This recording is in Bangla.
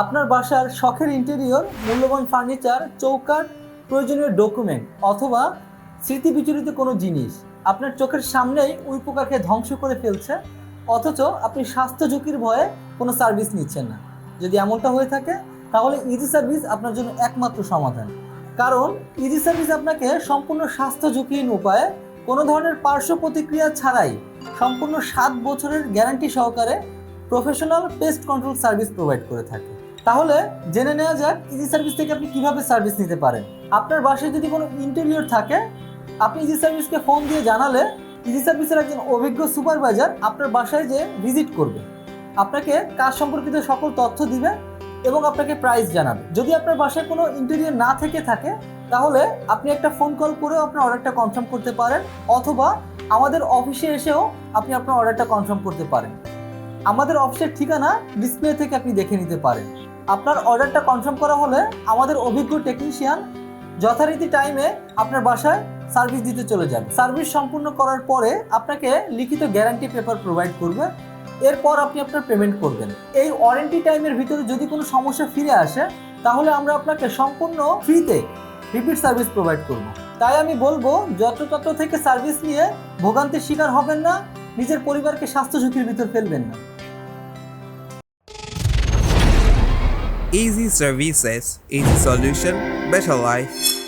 আপনার বাসার শখের ইন্টেরিয়র মূল্যবান ফার্নিচার চৌকাঠ, প্রয়োজনীয় ডকুমেন্ট অথবা স্মৃতি বিচলিত কোনো জিনিস আপনার চোখের সামনেই উই পোকাকে ধ্বংস করে ফেলছে, অথচ আপনি স্বাস্থ্য ঝুঁকির ভয়ে কোনো সার্ভিস নিচ্ছেন না। যদি এমনটা হয়ে থাকে, তাহলে ইজি সার্ভিস আপনার জন্য একমাত্র সমাধান। কারণ ইজি সার্ভিস আপনাকে সম্পূর্ণ স্বাস্থ্য ঝুঁকিহীন উপায়ে কোনো ধরনের পার্শ্ব প্রতিক্রিয়া ছাড়াই সম্পূর্ণ সাত বছরের গ্যারান্টি সহকারে professional pest control service provide করে থাকে। তাহলে জেনে নেওয়া যাক ইজি সার্ভিস থেকে আপনি কীভাবে সার্ভিস নিতে পারেন। আপনার বাসায় যদি কোনো ইন্টেরিয়র থাকে, আপনি ইজি সার্ভিসকে ফোন দিয়ে জানালে ইজি সার্ভিসের একজন অভিজ্ঞ সুপারভাইজার আপনার বাসায় যে ভিজিট করবে। আপনাকে কাজ সম্পর্কিত সকল তথ্য দিবে এবং আপনাকে প্রাইস জানাবে। যদি আপনার বাসায় কোনো ইন্টেরিয়র না থেকে থাকে, তাহলে আপনি একটা ফোন কল করেও আপনার অর্ডারটা কনফার্ম করতে পারেন, অথবা আমাদের অফিসে এসেও আপনি আপনার অর্ডারটা কনফার্ম করতে পারেন। আমাদের অফিসের ঠিকানা ডিসপ্লে থেকে আপনি দেখে নিতে পারেন। আপনার অর্ডারটা কনফার্ম করা হলে আমাদের অভিজ্ঞ টেকনিশিয়ান যথারীতি টাইমে আপনার বাসায় সার্ভিস দিতে চলে যান সার্ভিস সম্পূর্ণ করার পরে আপনাকে লিখিত গ্যারান্টি পেপার প্রোভাইড করবে। এরপর আপনি আপনার পেমেন্ট করবেন। এই ওয়ারেন্টি টাইমের ভিতরে যদি কোনো সমস্যা ফিরে আসে, তাহলে আমরা আপনাকে সম্পূর্ণ ফ্রিতে রিপিট সার্ভিস প্রোভাইড করব। তাই আমি বলব যত্রতত্র থেকে সার্ভিস নিয়ে ভোগান্তির শিকার হবেন না, নিজের পরিবারকে স্বাস্থ্য ঝুঁকির ভিতর ফেলবেন না। Easy services, easy solution, better life.